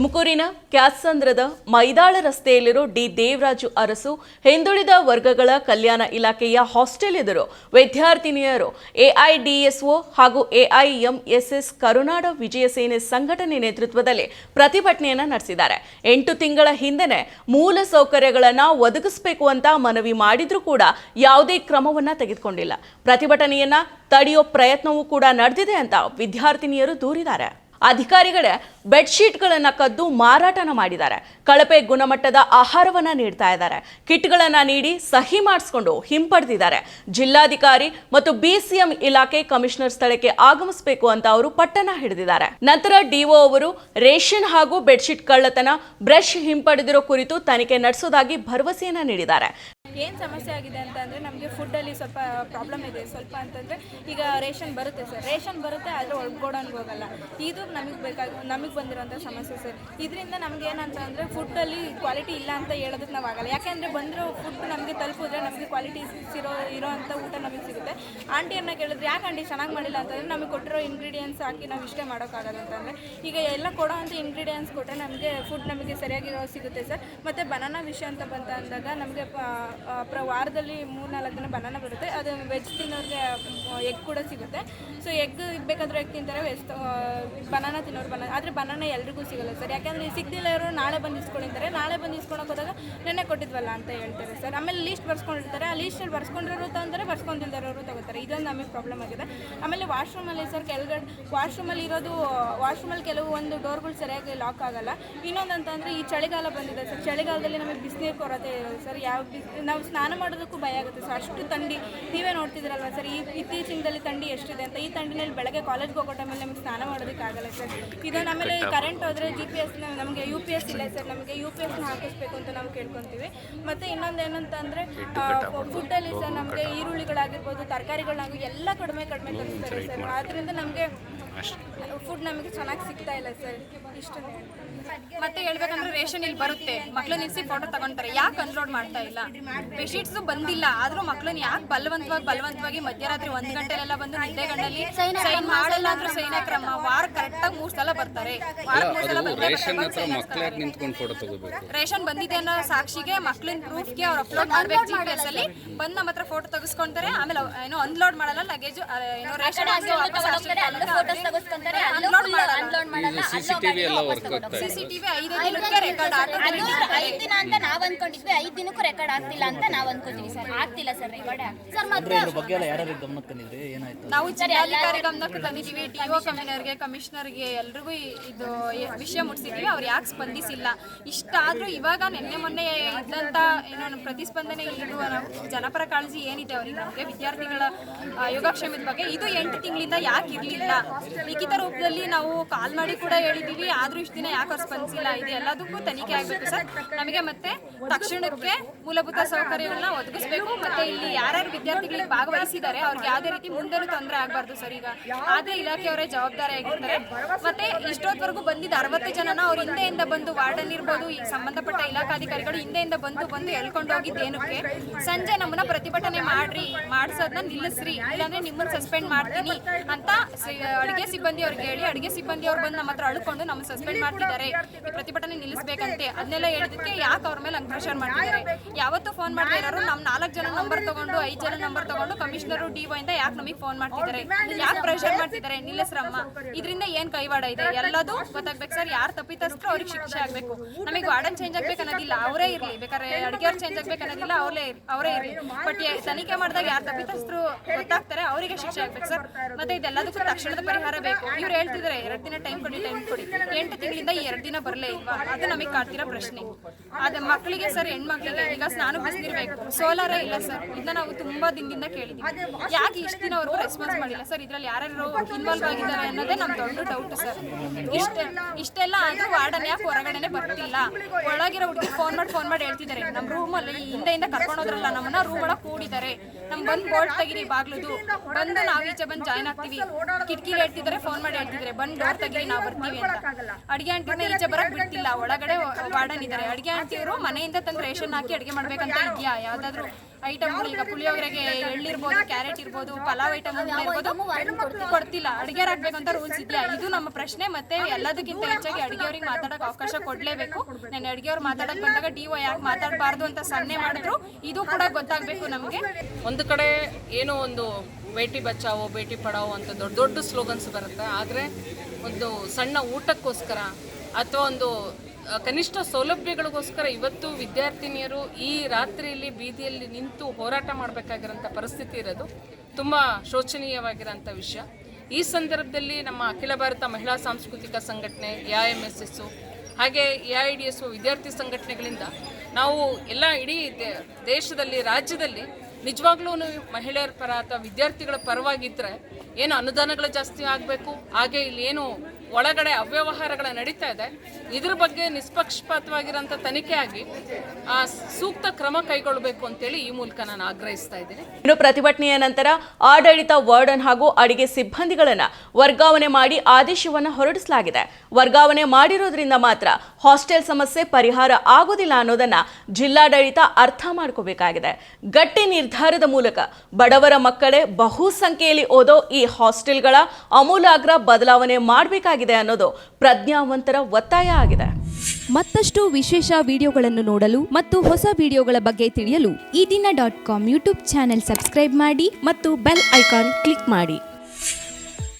ತುಮಕೂರಿನ ಕ್ಯಾತ್ಸಂದ್ರದ ಮೈದಾಳ ರಸ್ತೆಯಲ್ಲಿರೋ ಡಿ ದೇವರಾಜು ಅರಸು ಹಿಂದುಳಿದ ವರ್ಗಗಳ ಕಲ್ಯಾಣ ಇಲಾಖೆಯ ಹಾಸ್ಟೆಲ್ ಎದುರು ವಿದ್ಯಾರ್ಥಿನಿಯರು ಎಐಡಿಎಸ್ಒ ಹಾಗೂ ಎಐಎಂಎಸ್ಎಸ್ ಕರುನಾಡ ವಿಜಯ ಸೇನೆ ಸಂಘಟನೆ ನೇತೃತ್ವದಲ್ಲಿ ಪ್ರತಿಭಟನೆಯನ್ನು ನಡೆಸಿದ್ದಾರೆ. ಎಂಟು ತಿಂಗಳ ಹಿಂದೆನೆ ಮೂಲ ಸೌಕರ್ಯಗಳನ್ನು ಒದಗಿಸಬೇಕು ಅಂತ ಮನವಿ ಮಾಡಿದ್ರೂ ಕೂಡ ಯಾವುದೇ ಕ್ರಮವನ್ನು ತೆಗೆದುಕೊಂಡಿಲ್ಲ. ಪ್ರತಿಭಟನೆಯನ್ನ ತಡೆಯೋ ಪ್ರಯತ್ನವೂ ಕೂಡ ನಡೆದಿದೆ ಅಂತ ವಿದ್ಯಾರ್ಥಿನಿಯರು ದೂರಿದ್ದಾರೆ. ಅಧಿಕಾರಿಗಳೇ ಬೆಡ್ಶೀಟ್ಗಳನ್ನ ಕದ್ದು ಮಾರಾಟನ ಮಾಡಿದ್ದಾರೆ. ಕಳಪೆ ಗುಣಮಟ್ಟದ ಆಹಾರವನ್ನ ನೀಡ್ತಾ ಇದ್ದಾರೆ. ಕಿಟ್ಗಳನ್ನು ನೀಡಿ ಸಹಿ ಮಾಡಿಸ್ಕೊಂಡು ಹಿಂಪಡೆದಿದ್ದಾರೆ. ಜಿಲ್ಲಾಧಿಕಾರಿ ಮತ್ತು ಬಿಸಿಎಂ ಇಲಾಖೆ ಕಮಿಷನರ್ ಸ್ಥಳಕ್ಕೆ ಆಗಮಿಸಬೇಕು ಅಂತ ಅವರು ಪಟ್ಟಣ ಹಿಡಿದಿದ್ದಾರೆ. ನಂತರ ಡಿಒ ಅವರು ರೇಷನ್ ಹಾಗೂ ಬೆಡ್ಶೀಟ್ ಕಳ್ಳತನ, ಬ್ರಷ್ ಹಿಂಪಡೆದಿರೋ ಕುರಿತು ತನಿಖೆ ನಡೆಸೋದಾಗಿ ಭರವಸೆಯನ್ನ ನೀಡಿದ್ದಾರೆ. ಏನು ಸಮಸ್ಯೆ ಆಗಿದೆ ಅಂತ ಅಂದರೆ ನಮಗೆ ಫುಡ್ಡಲ್ಲಿ ಸ್ವಲ್ಪ ಪ್ರಾಬ್ಲಮ್ ಇದೆ. ಸ್ವಲ್ಪ ಅಂತಂದರೆ ಈಗ ರೇಷನ್ ಬರುತ್ತೆ ಸರ್. ರೇಷನ್ ಬರುತ್ತೆ, ಆದರೆ ಒಳಗೋಡನ್ಗೆ ಹೋಗಲ್ಲ. ಇದು ನಮಗೆ ಬೇಕಾಗಿ, ನಮಗೆ ಬಂದಿರೋಂಥ ಸಮಸ್ಯೆ ಸರ್. ಇದರಿಂದ ನಮ್ಗೆ ಏನಂತ ಅಂದರೆ ಫುಡ್ಡಲ್ಲಿ ಕ್ವಾಲಿಟಿ ಇಲ್ಲ ಅಂತ ಹೇಳೋದಕ್ಕೆ ನಾವು ಆಗಲ್ಲ. ಯಾಕೆಂದರೆ ಬಂದಿರೋ ಫುಡ್ ನಮಗೆ ತಲುಪಿದ್ರೆ ನಮಗೆ ಕ್ವಾಲಿಟಿ ಇರೋ ಇರೋ ಅಂಥ ಊಟ ನಮಗೆ ಸಿಗುತ್ತೆ. ಆಂಟಿಯನ್ನ ಕೇಳಿದ್ರೆ, ಯಾಕೆ ಆಂಟಿ ಚೆನ್ನಾಗಿ ಮಾಡಿಲ್ಲ? ಅಂತಂದರೆ ನಮಗೆ ಕೊಟ್ಟಿರೋ ಇಂಗ್ರೀಡಿಯೆಂಟ್ಸ್ ಹಾಕಿ ನಾವು ಇಷ್ಟೇ ಮಾಡೋಕ್ಕಾಗಲ್ಲ ಅಂತಂದರೆ ಈಗ ಎಲ್ಲ ಕೊಡೋ ಅಂಥ ಇಂಗ್ರೀಡಿಯೆಂಟ್ಸ್ ಕೊಟ್ಟರೆ ನಮಗೆ ಫುಡ್ ನಮಗೆ ಸರಿಯಾಗಿರೋ ಸಿಗುತ್ತೆ ಸರ್. ಮತ್ತು ಬನಾನಾ ವಿಷಯ ಅಂತ ಬಂತ ಅಂದಾಗ ನಮಗೆ ಪ್ರ ವಾರದಲ್ಲಿ ಮೂರ್ನಾಲ್ಕು ದಿನ ಬನಾನ ಬರುತ್ತೆ ಅದು ವೆಜ್ ತಿನ್ನೋರಿಗೆ ಎಗ್ ಕೂಡ ಸಿಗುತ್ತೆ. ಸೊ ಎಗ್ ಬೇಕಾದ್ರೆ ಎಗ್ ತಿಂತಾರೆ ವೆಜ್ ಬನಾನ ತಿನ್ನೋರು ಬನಾನ ಆದರೆ ಬನಾನ ಎಲ್ರಿಗೂ ಸಿಗಲ್ಲ ಸರ್ ಯಾಕೆಂದ್ರೆ ಸಿಗ್ದಿಲ್ಲ ಇರೋರು ನಾಳೆ ಬಂದು ಇಸ್ಕೊಂಡಿರ್ತಾರೆ. ನಾಳೆ ಬಂದು ಇಸ್ಕೊಳಕ್ಕೆ ಹೋದಾಗ ನೆನ್ನೆ ಕೊಟ್ಟಿದ್ವಲ್ಲ ಅಂತ ಹೇಳ್ತಾರೆ ಸರ್ ಆಮೇಲೆ ಲೀಸ್ಟ್ ಬರ್ಸ್ಕೊಂಡಿರ್ತಾರೆ. ಆ ಲೀಸ್ಟಲ್ಲಿ ಬರ್ಸ್ಕೊಂಡಿರೋರು ತಂದರೆ ಬರ್ಸ್ಕೊಂಡಿಲ್ದಿರೋರು ತಗೋತಾರೆ. ಇದೊಂದು ನಮಗೆ ಪ್ರಾಬ್ಲಮ್ ಆಗಿದೆ. ಆಮೇಲೆ ವಾಶ್ರೂಮಲ್ಲಿ ಸರ್ ಕೆಳಗಡೆ ವಾಶ್ರೂಮಲ್ಲಿ ಇರೋದು ವಾಶ್ರೂಮಲ್ಲಿ ಕೆಲವು ಒಂದು ಡೋರ್ಗಳು ಸರಿಯಾಗಿ ಲಾಕ್ ಆಗಲ್ಲ. ಇನ್ನೊಂದು ಅಂತಂದರೆ ಈ ಚಳಿಗಾಲ ಬಂದಿದೆ ಸರ್ ಚಳಿಗಾಲದಲ್ಲಿ ನಮಗೆ ಬಿಸಿನೀರು ಕೊರತೆ ಇರೋದು ಸರ್ ಯಾವ ಬಿಸ್ ನಾವು ಸ್ನಾನ ಮಾಡೋದಕ್ಕೂ ಭಯ ಆಗುತ್ತೆ ಸರ್. ಅಷ್ಟು ಥಂಡಿ. ನೀವೇ ನೋಡ್ತಿದ್ರಲ್ವ ಸರ್? ಈ ಇತ್ತೀಚಿನದಲ್ಲಿ ಥಂಡಿ ಎಷ್ಟಿದೆ ಅಂತ. ಈ ಥಂಡಿನಲ್ಲಿ ಬೆಳಗ್ಗೆ ಕಾಲೇಜ್ಗೆ ಹೋಗೋ ಟೈಮಲ್ಲಿ ನಮಗೆ ಸ್ನಾನ ಮಾಡೋದಕ್ಕೆ ಆಗಲ್ಲ ಸರ್. ಇದು ಆಮೇಲೆ ಕರೆಂಟ್ ಹೋದರೆ ಜಿ ಪಿ ಎಸ್ ನಮಗೆ ಯು ಪಿ ಎಸ್ ಇಲ್ಲ ಸರ್. ನಮಗೆ ಯು ಪಿ ಎಸ್ನ ಹಾಕಿಸ್ಬೇಕು ಅಂತ ನಾವು ಕೇಳ್ಕೊತೀವಿ. ಮತ್ತು ಇನ್ನೊಂದು ಏನಂತಂದರೆ ಫುಡ್ಡಲ್ಲಿ ಸರ್ ನಮಗೆ ಈರುಳ್ಳಿಗಳಾಗಿರ್ಬೋದು ತರಕಾರಿಗಳಾಗಿ ಎಲ್ಲ ಕಡಿಮೆ ಕಡಿಮೆ ತರಿಸ್ತಾರೆ ಸರ್. ಆದ್ದರಿಂದ ನಮಗೆ ಫುಡ್ ನಮಗೆ ಚೆನ್ನಾಗಿ ಸಿಗ್ತಾ ಇಲ್ಲ ಸರ್. ಇಷ್ಟನ್ನೇ ಮತ್ತೆ ಹೇಳ್ಬೇಕಂದ್ರೆ ರೇಷನ್ ಇಲ್ಲಿ ಬರುತ್ತೆ. ಮಕ್ಳು ನಿಲ್ಸಿ ಫೋಟೋ ತಗೊಂತಾರೆ. ಯಾಕೆ ಅನ್ಲೋಡ್ ಮಾಡ್ತಾ ಇಲ್ಲ? ಬೆಡ್ಶೀಟ್ಸ್ ಬಂದಿಲ್ಲ. ಆದ್ರೂ ಮಕ್ಳನ್ನ ಯಾಕೆ ಬಲವಂತವಾಗಿ ಬಲವಂತವಾಗಿ ಮಧ್ಯರಾತ್ರಿ ಒಂದ್ ಗಂಟೆಲೆಲ್ಲ ಬಂದು ನಿದ್ದೆ ಗಂಡಲ್ಲಿ ಸೈನ್ ಮಾಡಲ್ಲ ಅಂದ್ರೂ ಸೈನ್ ಕ್ರಮ ವಾರ ಕರೆಕ್ಟ್ ಆಗಿ ಸಲ ಬರ್ತಾರೆ. ವಾರ ಮೂರ್ ಸಲ ರೇಷನ್ ಬರ್ತಾರೆ, ಹತ್ರ sign ಮಕ್ಳು ಯಾಕೆ ನಿಂತ್ಕೊಂಡು ಫೋಟೋ ತಗೋಬೇಕು? ರೇಷನ್ ಬಂದಿದೆ ಅನ್ನೋ ಸಾಕ್ಷಿಗೆ ಮಕ್ಳಿನ ಪ್ರೂಫ್ಗೆ ಅವ್ರು ಅಪ್ಲೋಡ್ ಮಾಡ್ಬೇಕು ಜಿ ಪಿ ಎಸ್ ಅಲ್ಲಿ. ಬಂದು ನಮ್ಮ ಹತ್ರ ಫೋಟೋ ತೆಗೆಸ್ಕೊಂತಾರೆ. ಆಮೇಲೆ ಏನೋ ಅನ್ಲೋಡ್ ಮಾಡಲ್ಲ ಲಗೇಜ್ ಏನೋ ರೇಷನ್ ಅನ್ಲೋಡ್ ಮಾಡಲ್ಲ ಸಿ ಸಿ ಟಿವಿ ಎಲ್ಲ ವರ್ಕ್ ಆಗ್ತಾ ಇದೆ. ಸಿಸಿಟಿವಿ ಐದು ದಿನಕ್ಕೆ ರೆಕಾರ್ಡ್ ಆಟೋಮೆಟಿಕ್ ಐದು ದಿನ ಅಂತ ನಾವ್ ಅನ್ಕೊಂಡಿದ್ವಿ ಐದು ದಿನಕ್ಕೂ ರೆಕಾರ್ಡ್ ಆಗ್ತಿಲ್ಲ ಅಂತ ನಾವ್ ಅನ್ಕೋತೀವಿ ಸರ್. ಆಗ್ತಿಲ್ಲ ಸರ್ ರೆಕಾರ್ಡ್ ಆಗ್ತಿಲ್ಲ. ಸರ್ ಮತ್ತೆ ಇದರ ಬಗ್ಗೆ ಎಲ್ಲ ಯಾರು ಗಮನಕ್ಕೆ ತಂದಿದ್ರಿ? ಏನಾಯ್ತು? ನಾವು ಜಿಲ್ಲಾಧಿಕಾರಿ ಗಮನಕ್ಕೆ ತಂದಿದ್ದೀವಿ. ಟಿಒ ಕಮಿಷನರ್ಗೆ ಕಮಿಷನರ್ಗೆ ಎಲ್ರಿಗೂ ಇದು ವಿಷಯ ಮುಟ್ಸಿದ್ವಿ ಅವ್ರು ಯಾಕೆ ಸ್ಪಂದಿಸಿಲ್ಲ? ಇಷ್ಟಾದ್ರೂ ಇವಾಗ ನಿನ್ನೆ ಮೊನ್ನೆ ಇದ್ದಂತ ಏನೋ ನಮ್ಮ ಪ್ರತಿಸ್ಪಂದನೆ ಇರುವ ನಾವು ಜನಪರ ಕಾಳಜಿ ಏನಿದೆ ಅವ್ರಿಗೆ? ನಮಗೆ ವಿದ್ಯಾರ್ಥಿಗಳ ಆ, ಯೋಗಕ್ಷೇಮದ ಬಗ್ಗೆ ಇದು ಎಂಟು ತಿಂಗಳಿಂದ ಯಾಕೆ ಇರಲಿಲ್ಲ? ಲಿಖಿತ ರೂಪದಲ್ಲಿ ನಾವು ಕಾಲ್ ಮಾಡಿ ಕೂಡ ಹೇಳಿದ್ದೀವಿ. ಆದ್ರೂ ಇಷ್ಟು ದಿನ ಯಾಕೆ ಅವ್ರು ಸ್ಪಂದಿಸಿಲ್ಲ? ಇದು ಎಲ್ಲದಕ್ಕೂ ತನಿಖೆ ಆಗಬೇಕು ಸರ್. ನಮಗೆ ಮತ್ತೆ ತಕ್ಷಣಕ್ಕೆ ಮೂಲಭೂತ ಸೌಕರ್ಯಗಳನ್ನ ಒದಗಿಸಬೇಕು. ಮತ್ತೆ ಇಲ್ಲಿ ಯಾರ್ಯಾರು ವಿದ್ಯಾರ್ಥಿಗಳಿಗೆ ಭಾಗವಹಿಸಿದ್ದಾರೆ, ಅವ್ರಿಗೆ ಯಾವುದೇ ರೀತಿ ಮುಂದೆನೂ ತೊಂದರೆ ಆಗಬಾರ್ದು ಸರ್ ಈಗ. ಆದ್ರೆ ಇಲಾಖೆಯವರೇ ಜವಾಬ್ದಾರಿ ಆಗಿರ್ತಾರೆ. ಮತ್ತೆ ಇಷ್ಟೊತ್ತವರೆಗೂ ಬಂದಿದ್ದ ಅರವತ್ತು ಜನನ ಅವ್ರ ಹಿಂದೆಯಿಂದ ಬಂದು ವಾರ್ಡನ್ ಇರ್ಬೋದು. ಈ ಸಂಬಂಧಪಟ್ಟ ಇಲಾಖಾಧಿಕಾರಿಗಳು ಹಿಂದೆಯಿಂದ ಬಂದು ಬಂದು ಎಳ್ಕೊಂಡು ಹೋಗಿದ್ದೇನಕ್ಕೆ? ಸಂಜೆ ನಮ್ಮನ್ನ ಪ್ರತಿಭಟನೆ ಮಾಡ್ರಿ ಮಾಡಿಸೋದನ್ನ ನಿಲ್ಲಿಸ್ರಿ. ಇಲ್ಲಾಂದ್ರೆ ನಿಮ್ಮನ್ನ ಸಸ್ಪೆಂಡ್ ಮಾಡ್ತೀನಿ ಅಂತ ಅಡುಗೆ ಸಿಬ್ಬಂದಿ ಅವ್ರಿಗೆ ಹೇಳಿ, ಅಡುಗೆ ಸಿಬ್ಬಂದಿ ಅವ್ರು ಬಂದು ನಮ್ಮ ಹತ್ರ ಅಳ್ಕೊಂಡು ನಮ್ಮ ಸಸ್ಪೆಂಡ್ ಮಾಡ್ತಿದ್ದಾರೆ. ಈ ಪ್ರತಿಭಟನೆ ನಿಲ್ಲಿಸಬೇಕಂತೆ. ಅದನ್ನೆಲ್ಲ ಹೇಳಿದಕ್ಕೆ ಯಾಕೆ ಅವ್ರ ಮೇಲೆ ಹಂಗ್ ಪ್ರೆಷರ್ ಮಾಡ್ತಿದ್ದಾರೆ? ಯಾವತ್ತೂ ಫೋನ್ ಮಾಡ್ತಾ ಇರೋರು ನಮ್ಮ ನಾಲ್ಕು ಜನ ನಂಬರ್ ತಗೊಂಡು ಐದು ಜನ ನಂಬರ್ ತಗೊಂಡು ಕಮಿಷನರು ಡಿಒ ಇಂದ ಯಾಕೆ ನಮಗೆ ಫೋನ್ ಮಾಡ್ತಿದ್ದಾರೆ? ಯಾಕೆ ಪ್ರೆಷರ್ ಮಾಡ್ತಿದ್ದಾರೆ? ನಿಲ್ಲಿಸ್ರಮ್ಮ. ಇದರಿಂದ ಏನ್ ಕೈವಾಡ ಇದೆ? ಎಲ್ಲದೂ ಗೊತ್ತಾಗ್ಬೇಕು ಸರ್. ಯಾರು ತಪ್ಪಿತಸ್ಥರು ಅವ್ರಿಗೆ ಶಿಕ್ಷೆ ಆಗ್ಬೇಕು. ನಮಗೆ ವಾರ್ಡನ್ ಚೇಂಜ್ ಆಗ್ಬೇಕು ಅನ್ನೋದಿಲ್ಲ. ಅವರೇ ಇರಲಿ. ಬೇಕಾದ್ರೆ ಅಡುಗೆಯವ್ರು ಚೇಂಜ್ ಆಗ್ಬೇಕು ಅನ್ನೋದಿಲ್ಲ. ಅವರೇ ಅವರೇ ಇರಲಿ. ಬಟ್ ತನಿಖೆ ಮಾಡಿದಾಗ ಯಾರು ತಪ್ಪಿತಸ್ಥರು ಗೊತ್ತಾಗ್ತಾರೆ. ಅವರಿಗೆ ಶಿಕ್ಷೆ ಆಗ್ಬೇಕು ಸರ್. ಮತ್ತೆ ಇದೆಲ್ಲದಕ್ಕೂ ತಕ್ಷಣದ ಪರಿಹಾರ ಬೇಕು. ಇವ್ರು ಹೇಳ್ತಿದ್ರೆ ಎರಡು ದಿನ ಟೈಮ್ ಕೊಡಿ. ಟೈಮ್ ಕೊಡಿ ಎಂಟು ತಿಂಗಳಿಂದ ಎರಡು ದಿನ ಬರಲೇ ಇಲ್ವಾ? ಅದು ನಮಗೆ ಕಾಡ್ತಿರೋ ಪ್ರಶ್ನೆ. ಅದ ಮಕ್ಕಳಿಗೆ ಸರ್, ಹೆಣ್ಮಕ್ಳಿಗೆ, ಈಗ ಸ್ನಾನ ಬಿಸಿಲಿರ್ಬೇಕು ಸೋಲಾರ ಇಲ್ಲ ಸರ್. ಇದನ್ನ ನಾವು ತುಂಬಾ ದಿನದಿಂದ ಕೇಳಿದ್ದೀವಿ ಯಾಕೆ ಇಷ್ಟು ದಿನವರೆಗೂ ರೆಸ್ಪಾನ್ಸ್ ಮಾಡಿಲ್ಲ ಸರ್? ಇದ್ರಲ್ಲಿ ಯಾರ್ಯಾರು ಇನ್ವಾಲ್ವ್ ಆಗಿದ್ದಾರೆ ಅನ್ನೋದೇ ನಮ್ ದೊಡ್ಡ ಡೌಟ್ ಸರ್. ಇಷ್ಟ, ಇಷ್ಟೆಲ್ಲ ಆದ್ರೂ ವಾರ್ಡನ್ ಯಾಕೆ ಹೊರಗಡೆನೆ ಬರ್ತಿಲ್ಲ? ಒಳಗಿರೋ ಹುಡುಗಿ ಫೋನ್ ಮಾಡಿ ಫೋನ್ ಮಾಡಿ ಹೇಳ್ತಿದ್ದಾರೆ. ನಮ್ಮ ರೂಮಲ್ಲಿ ಹಿಂದೆಯಿಂದ ಕರ್ಕೊಂಡೋದ್ರಲ್ಲ ನಮ್ಮನ್ನ ರೂಮ್ ಒಳಗೆ ಕೂಡಿದ್ದಾರೆ. ನಮ್ ಬಂದು ಬೋರ್ಡ್ ತೆಗಿರಿ ಬಾಗ್ಲದು. ಬಂದು ನಾವೀಚೆ ಬಂದು ಜಾಯ್ನ್ ಆಗ್ತೀವಿ. ಕಿಟಕಿ ಹೇಳ್ತಿದ್ದಾರೆ ಫೋನ್ ಮಾಡಿ ಹೇಳ್ತಿದ್ದಾರೆ. ಬಂದು ಡೋರ್ ತೆಗಿರಿ, ನಾವು ಬರ್ತೀವಿ ಅಂತ. ಅಡಿಗೆ ಆಂಟಿನ ಈಚೆ ಬರಕ್ ಬಿಡ್ತಿಲ್ಲ ಒಳಗಡೆ ವಾರ್ಡನ್ ಇದ್ದಾರೆ ಅಡಿಗೆ ಆಂಟಿಯವರು ಮನೆಯಿಂದ ತಂದು ರೇಷನ್ ಹಾಕಿ ಅಡಿಗೆ ಮಾಡ್ಬೇಕಂತ ಇದೆಯಾ ಯಾವ್ದಾದ್ರು ಐಟಮ್ ಈಗ ಪುಳಿಯೋಗರೆಗೆ ಎಳ್ಳಿರ್ಬೋದು ಕ್ಯಾರೆಟ್ ಇರ್ಬೋದು ಪಲಾವ್ ಐಟಮ್ ಇರ್ಬೋದು ಕೊಡ್ತಿಲ್ಲ. ಅಡಿಗೆ ಅಂತ ರೂಲ್ಸ್ ಇದೆಯಾ? ಇದು ನಮ್ಮ ಪ್ರಶ್ನೆ ಮತ್ತೆ ಎಲ್ಲದಕ್ಕಿಂತ ಹೆಚ್ಚಾಗಿ ಅಡಿಗೆಯವ್ರಿಗೆ ಮಾತಾಡಕ್ ಅವಕಾಶ ಕೊಡ್ಲೇಬೇಕು. ನಾನು ಅಡಿಗೆಯವ್ರು ಮಾತಾಡಕ್ ಬಂದಾಗ ಡಿ ಒ ಯಾಕೆ ಮಾತಾಡಬಾರ್ದು ಅಂತ ಸನ್ನೆ ಮಾಡಿದ್ರು. ಇದು ಕೂಡ ಗೊತ್ತಾಗ್ಬೇಕು ನಮಗೆ. ಒಂದು ಕಡೆ ಏನೋ ಒಂದು ಬೇಟಿ ಬಚಾವೋ ಬೇಟಿ ಪಡಾವೋ ಅಂತ ದೊಡ್ಡ ದೊಡ್ಡ ಸ್ಲೋಗನ್ಸ್ ಬರುತ್ತೆ. ಆದರೆ ಒಂದು ಸಣ್ಣ ಊಟಕ್ಕೋಸ್ಕರ ಅಥವಾ ಒಂದು ಕನಿಷ್ಠ ಸೌಲಭ್ಯಗಳಿಗೋಸ್ಕರ ಇವತ್ತು ವಿದ್ಯಾರ್ಥಿನಿಯರು ಈ ರಾತ್ರಿಯಲ್ಲಿ ಬೀದಿಯಲ್ಲಿ ನಿಂತು ಹೋರಾಟ ಮಾಡಬೇಕಾಗಿರೋಂಥ ಪರಿಸ್ಥಿತಿ ಇರೋದು ತುಂಬ ಶೋಚನೀಯವಾಗಿರೋಂಥ ವಿಷಯ. ಈ ಸಂದರ್ಭದಲ್ಲಿ ನಮ್ಮ ಅಖಿಲ ಭಾರತ ಮಹಿಳಾ ಸಾಂಸ್ಕೃತಿಕ ಸಂಘಟನೆ, ಎ ಎಂ ಎಸ್ ಎಸ್ಸು ಹಾಗೆ ಎ ಐ ಡಿ ಎಸ್ ವಿದ್ಯಾರ್ಥಿ ಸಂಘಟನೆಗಳಿಂದ ನಾವು ಎಲ್ಲ ಇಡೀ ದೇಶದಲ್ಲಿ, ರಾಜ್ಯದಲ್ಲಿ ನಿಜವಾಗ್ಲೂ ಮಹಿಳೆಯರ ಪರ ಅಥವಾ ವಿದ್ಯಾರ್ಥಿಗಳ ಪರವಾಗಿದ್ದರೆ ಏನು ಅನುದಾನಗಳು ಜಾಸ್ತಿ ಆಗಬೇಕು? ಹಾಗೆ ಇಲ್ಲಿ ಏನು ಒಳಗಡೆ ಅವ್ಯವಹಾರಗಳ ನಡೀತಾ ಇದೆ. ಇದ್ರ ಬಗ್ಗೆ ನಿಷ್ಪಕ್ಷಪಾತವಾಗಿರೋಂಥ ತನಿಖೆ ಆಗಿ ಆ ಸೂಕ್ತ ಕ್ರಮ ಕೈಗೊಳ್ಳಬೇಕು ಅಂತೇಳಿ ಈ ಮೂಲಕ ನಾನು ಆಗ್ರಹಿಸ್ತಾ ಇದ್ದೀನಿ. ಇನ್ನು ಪ್ರತಿಭಟನೆಯ ನಂತರ ಆಡಳಿತ ವಾರ್ಡನ್ ಹಾಗೂ ಅಡಿಗೆ ಸಿಬ್ಬಂದಿಗಳನ್ನ ವರ್ಗಾವಣೆ ಮಾಡಿ ಆದೇಶವನ್ನು ಹೊರಡಿಸಲಾಗಿದೆ. ವರ್ಗಾವಣೆ ಮಾಡಿರೋದ್ರಿಂದ ಮಾತ್ರ ಹಾಸ್ಟೆಲ್ ಸಮಸ್ಯೆ ಪರಿಹಾರ ಆಗೋದಿಲ್ಲ ಅನ್ನೋದನ್ನ ಜಿಲ್ಲಾಡಳಿತ ಅರ್ಥ ಮಾಡ್ಕೋಬೇಕಾಗಿದೆ. ಗಟ್ಟಿ ನಿರ್ಧಾರದ ಮೂಲಕ ಬಡವರ ಮಕ್ಕಳೇ ಬಹುಸಂಖ್ಯೆಯಲ್ಲಿ ಓದೋ ಈ ಹಾಸ್ಟೆಲ್ಗಳ ಅಮೂಲಾಗ್ರ ಬದಲಾವಣೆ ಮಾಡಬೇಕಾಗಿದೆ. ಅನ್ನೋದು ಪ್ರಜ್ಞಾವಂತರ ಒತ್ತಾಯ ಆಗಿದೆ. ಮತ್ತಷ್ಟು ವಿಶೇಷ ವಿಡಿಯೋಗಳನ್ನು ನೋಡಲು ಮತ್ತು ಹೊಸ ವಿಡಿಯೋಗಳ ಬಗ್ಗೆ ತಿಳಿಯಲು Ee Dina dot com YouTube channel subscribe ಮಾಡಿ ಮತ್ತು ಬೆಲ್ ಐಕಾನ್ ಕ್ಲಿಕ್ ಮಾಡಿ.